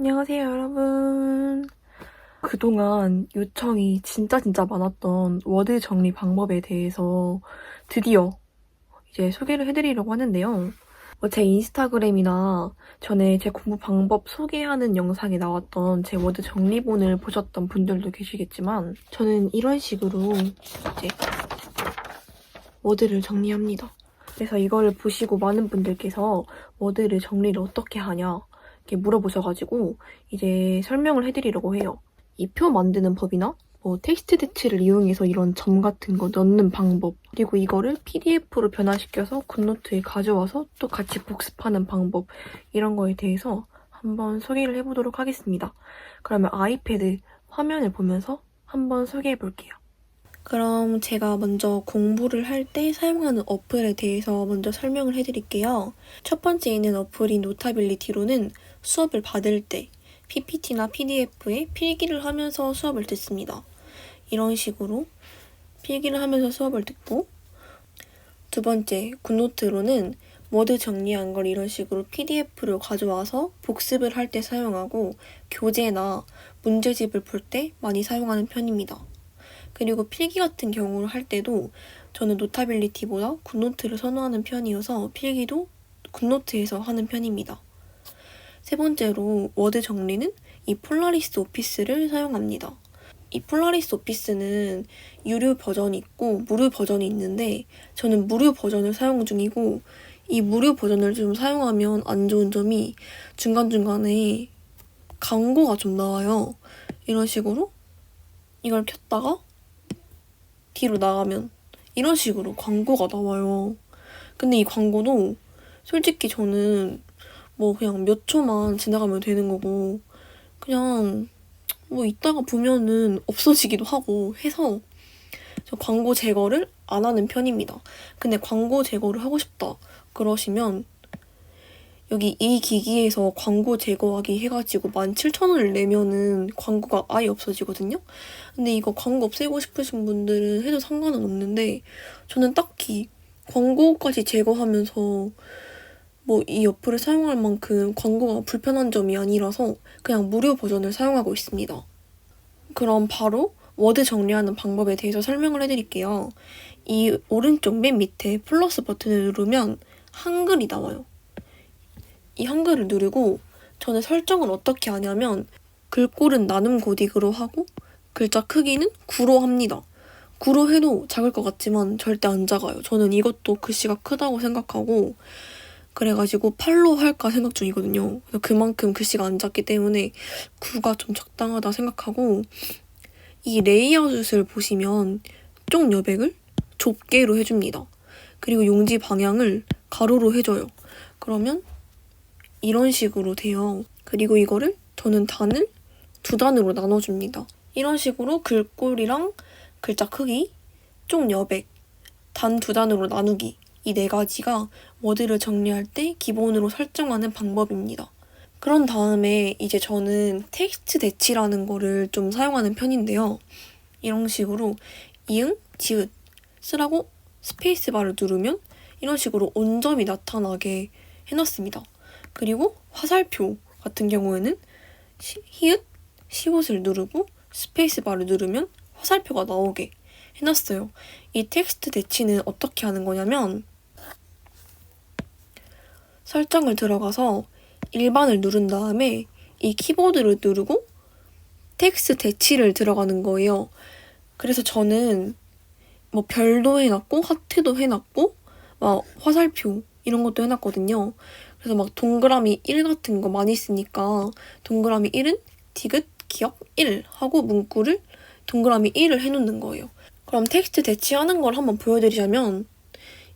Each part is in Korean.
안녕하세요, 여러분. 그동안 요청이 진짜 진짜 많았던 워드 정리 방법에 대해서 드디어 이제 소개를 해드리려고 하는데요. 어, 제 인스타그램이나 전에 제 공부 방법 소개하는 영상에 나왔던 제 워드 정리본을 보셨던 분들도 계시겠지만 저는 이런 식으로 이제 워드를 정리합니다. 그래서 이거를 보시고 많은 분들께서 워드를 정리를 어떻게 하냐 이렇게 물어보셔가지고 이제 설명을 해드리려고 해요. 이 표 만드는 법이나 뭐 텍스트 대치를 이용해서 이런 점 같은 거 넣는 방법 그리고 이거를 PDF로 변화시켜서 굿노트에 가져와서 또 같이 복습하는 방법 이런 거에 대해서 한번 소개를 해보도록 하겠습니다. 그러면 아이패드 화면을 보면서 한번 소개해 볼게요. 그럼 제가 먼저 공부를 할 때 사용하는 어플에 대해서 먼저 설명을 해드릴게요. 첫 번째 있는 어플인 노타빌리티로는 수업을 받을 때 PPT나 PDF에 필기를 하면서 수업을 듣습니다. 이런 식으로 필기를 하면서 수업을 듣고 두 번째 굿노트로는 워드 정리한 걸 이런 식으로 PDF로 가져와서 복습을 할 때 사용하고 교재나 문제집을 볼 때 많이 사용하는 편입니다. 그리고 필기 같은 경우를 할 때도 저는 노타빌리티보다 굿노트를 선호하는 편이어서 필기도 굿노트에서 하는 편입니다. 세 번째로 워드 정리는 이 폴라리스 오피스를 사용합니다. 이 폴라리스 오피스는 유료 버전이 있고 무료 버전이 있는데 저는 무료 버전을 사용 중이고 이 무료 버전을 좀 사용하면 안 좋은 점이 중간중간에 광고가 좀 나와요. 이런 식으로 이걸 켰다가 뒤로 나가면 이런 식으로 광고가 나와요. 근데 이 광고도 솔직히 저는 뭐 그냥 몇 초만 지나가면 되는 거고 그냥 뭐 이따가 보면은 없어지기도 하고 해서 저 광고 제거를 안 하는 편입니다. 근데 광고 제거를 하고 싶다 그러시면 여기 이 기기에서 광고 제거하기 해가지고 17,000원을 내면은 광고가 아예 없어지거든요. 근데 이거 광고 없애고 싶으신 분들은 해도 상관은 없는데 저는 딱히 광고까지 제거하면서 뭐 이 어플을 사용할 만큼 광고가 불편한 점이 아니라서 그냥 무료 버전을 사용하고 있습니다. 그럼 바로 워드 정리하는 방법에 대해서 설명을 해드릴게요. 이 오른쪽 맨 밑에 플러스 버튼을 누르면 한글이 나와요. 이 한글을 누르고 저는 설정을 어떻게 하냐면 글꼴은 나눔 고딕으로 하고 글자 크기는 9로 합니다. 9로 해도 작을 것 같지만 절대 안 작아요. 저는 이것도 글씨가 크다고 생각하고 그래가지고 8로 할까 생각 중이거든요. 그만큼 글씨가 안 작기 때문에 9가 좀 적당하다 생각하고 이 레이아웃을 보시면 쪽 여백을 좁게로 해줍니다. 그리고 용지 방향을 가로로 해줘요. 그러면 이런 식으로 돼요. 그리고 이거를 저는 단을 두 단으로 나눠줍니다. 이런 식으로 글꼴이랑 글자 크기, 쪽 여백, 단 두 단으로 나누기 이 네 가지가 워드를 정리할 때 기본으로 설정하는 방법입니다. 그런 다음에 이제 저는 텍스트 대치라는 거를 좀 사용하는 편인데요. 이런 식으로 이응, 지읒 쓰라고 스페이스바를 누르면 이런 식으로 온점이 나타나게 해놨습니다. 그리고 화살표 같은 경우에는 시, 히읗, 시옷을 누르고 스페이스바를 누르면 화살표가 나오게 해놨어요. 이 텍스트 대치는 어떻게 하는 거냐면 설정을 들어가서 일반을 누른 다음에 이 키보드를 누르고 텍스트 대치를 들어가는 거예요. 그래서 저는 뭐 별도 해놨고 하트도 해놨고 막 화살표 이런 것도 해놨거든요. 그래서 막 동그라미 1 같은 거 많이 쓰니까 동그라미 1은 디귿 기억 1 하고 문구를 동그라미 1을 해놓는 거예요. 그럼 텍스트 대치하는 걸 한번 보여드리자면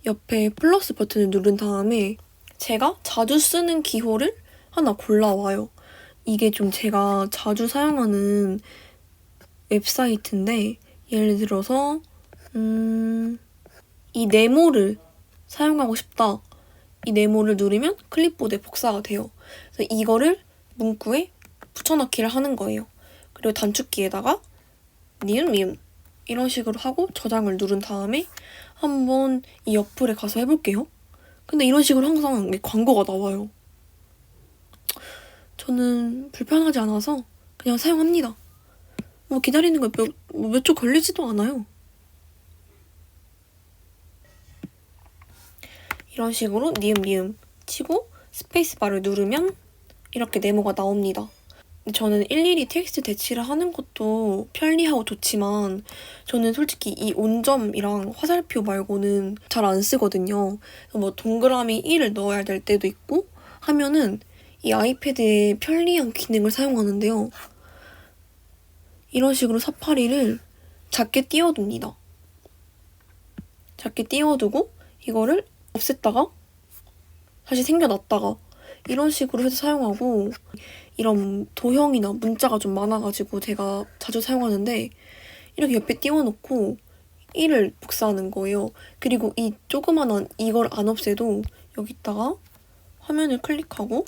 옆에 플러스 버튼을 누른 다음에 제가 자주 쓰는 기호를 하나 골라와요. 이게 좀 제가 자주 사용하는 웹사이트인데 예를 들어서 음, 이 네모를 사용하고 싶다. 이 네모를 누르면 클립보드에 복사가 돼요. 그래서 이거를 문구에 붙여넣기를 하는 거예요. 그리고 단축키에다가 니은 미음 이런 식으로 하고 저장을 누른 다음에 한번 이 어플에 가서 해볼게요. 근데 이런 식으로 항상 광고가 나와요. 저는 불편하지 않아서 그냥 사용합니다. 뭐 기다리는 거몇초 걸리지도 않아요. 이런 식으로 니음니음 치고 스페이스바를 누르면 이렇게 네모가 나옵니다. 저는 일일이 텍스트 대치를 하는 것도 편리하고 좋지만 저는 솔직히 이 온점이랑 화살표 말고는 잘 안 쓰거든요. 뭐 동그라미 1을 넣어야 될 때도 있고 하면은 이 아이패드의 편리한 기능을 사용하는데요. 이런 식으로 사파리를 작게 띄워둡니다. 작게 띄워두고 이거를 없앴다가 다시 생겨났다가 이런 식으로 해서 사용하고 이런 도형이나 문자가 좀 많아가지고 제가 자주 사용하는데 이렇게 옆에 띄워놓고 1을 복사하는 거예요. 그리고 이 조그만한 이걸 안 없애도 여기다가 화면을 클릭하고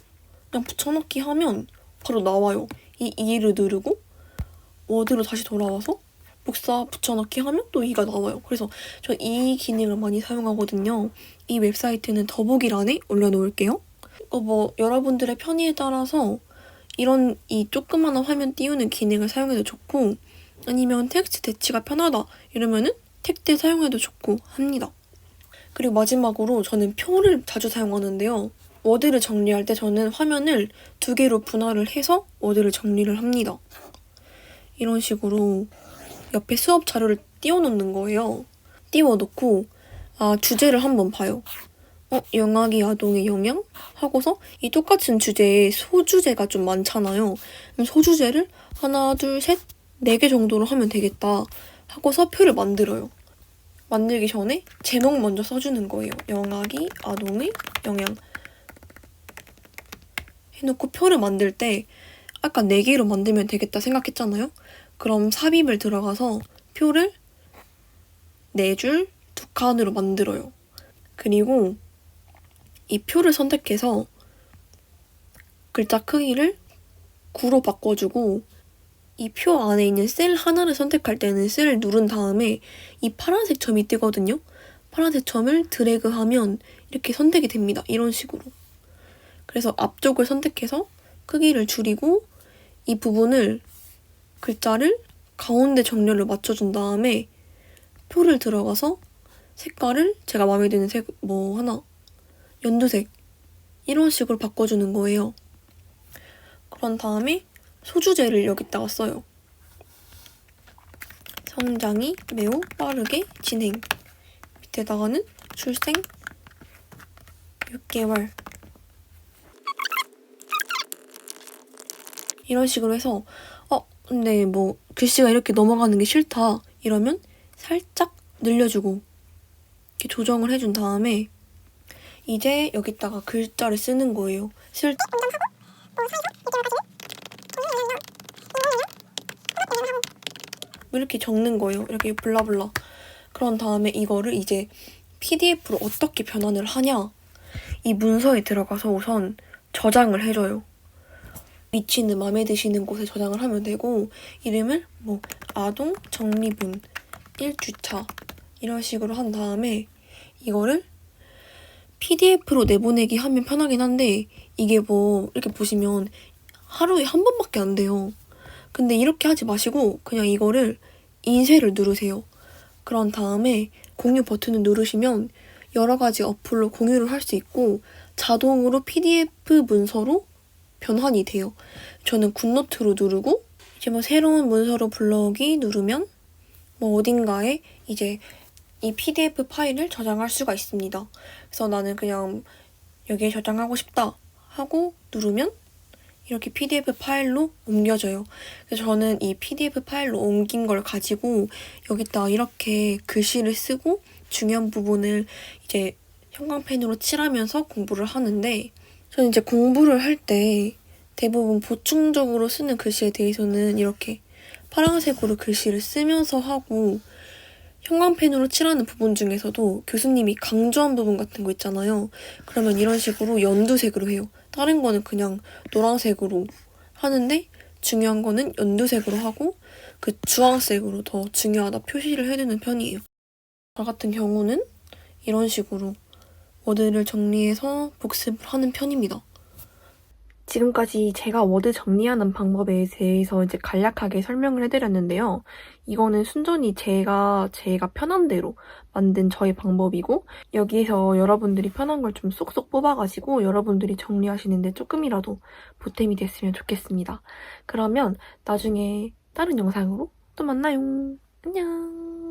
그냥 붙여넣기 하면 바로 나와요. 이 2를 누르고 워드로 다시 돌아와서 복사 붙여넣기 하면 또 2가 나와요. 그래서 저 이 기능을 많이 사용하거든요. 이 웹사이트는 더보기란에 올려놓을게요. 어, 뭐 여러분들의 편의에 따라서 이런 이 조그마한 화면 띄우는 기능을 사용해도 좋고 아니면 텍스트 대치가 편하다 이러면은 택대 사용해도 좋고 합니다. 그리고 마지막으로 저는 표를 자주 사용하는데요. 워드를 정리할 때 저는 화면을 두 개로 분할을 해서 워드를 정리를 합니다. 이런 식으로 옆에 수업 자료를 띄워놓는 거예요. 띄워놓고 아 주제를 한번 봐요. 어 영아기 아동의 영향 하고서 이 똑같은 주제에 소주제가 좀 많잖아요. 소주제를 하나 둘 셋 네 개 정도로 하면 되겠다 하고서 표를 만들어요. 만들기 전에 제목 먼저 써주는 거예요. 영아기 아동의 영향 해놓고 표를 만들 때 아까 네 개로 만들면 되겠다 생각했잖아요. 그럼 삽입을 들어가서 표를 네줄두 칸으로 만들어요. 그리고 이 표를 선택해서 글자 크기를 9로 바꿔주고 이 표 안에 있는 셀 하나를 선택할 때는 셀을 누른 다음에 이 파란색 점이 뜨거든요. 파란색 점을 드래그하면 이렇게 선택이 됩니다. 이런 식으로. 그래서 앞쪽을 선택해서 크기를 줄이고 이 부분을 글자를 가운데 정렬을 맞춰준 다음에 표를 들어가서 색깔을 제가 마음에 드는 색 뭐 하나 연두색 이런 식으로 바꿔주는 거예요. 그런 다음에 소주제를 여기다가 써요. 성장이 매우 빠르게 진행. 밑에다가는 출생 6개월. 이런 식으로 해서 어 근데 뭐 글씨가 이렇게 넘어가는 게 싫다 이러면 살짝 늘려주고 이렇게 조정을 해준 다음에 이제 여기다가 글자를 쓰는 거예요. 쓸 이렇게 적는 거예요. 이렇게 블라블라. 그런 다음에 이거를 이제 PDF로 어떻게 변환을 하냐. 이 문서에 들어가서 우선 저장을 해줘요. 위치는 마음에 드시는 곳에 저장을 하면 되고 이름을 뭐 아동 정리본 1주차 이런 식으로 한 다음에 이거를 PDF로 내보내기 하면 편하긴 한데 이게 뭐 이렇게 보시면 하루에 한 번밖에 안 돼요. 근데 이렇게 하지 마시고 그냥 이거를 인쇄를 누르세요. 그런 다음에 공유 버튼을 누르시면 여러 가지 어플로 공유를 할 수 있고 자동으로 PDF 문서로 변환이 돼요. 저는 굿노트로 누르고 이제 뭐 새로운 문서로 불러오기 누르면 뭐 어딘가에 이제 이 PDF 파일을 저장할 수가 있습니다. 그래서 나는 그냥 여기에 저장하고 싶다 하고 누르면 이렇게 PDF 파일로 옮겨져요. 그래서 저는 이 PDF 파일로 옮긴 걸 가지고 여기다 이렇게 글씨를 쓰고 중요한 부분을 이제 형광펜으로 칠하면서 공부를 하는데 저는 이제 공부를 할 때 대부분 보충적으로 쓰는 글씨에 대해서는 이렇게 파란색으로 글씨를 쓰면서 하고 형광펜으로 칠하는 부분 중에서도 교수님이 강조한 부분 같은 거 있잖아요. 그러면 이런 식으로 연두색으로 해요. 다른 거는 그냥 노란색으로 하는데 중요한 거는 연두색으로 하고 그 주황색으로 더 중요하다 표시를 해두는 편이에요. 저 같은 경우는 이런 식으로 워드를 정리해서 복습을 하는 편입니다. 지금까지 제가 워드 정리하는 방법에 대해서 이제 간략하게 설명을 해드렸는데요. 이거는 순전히 제가, 제가 편한 대로 만든 저의 방법이고, 여기에서 여러분들이 편한 걸 좀 쏙쏙 뽑아가지고 여러분들이 정리하시는데 조금이라도 보탬이 됐으면 좋겠습니다. 그러면 나중에 다른 영상으로 또 만나요. 안녕.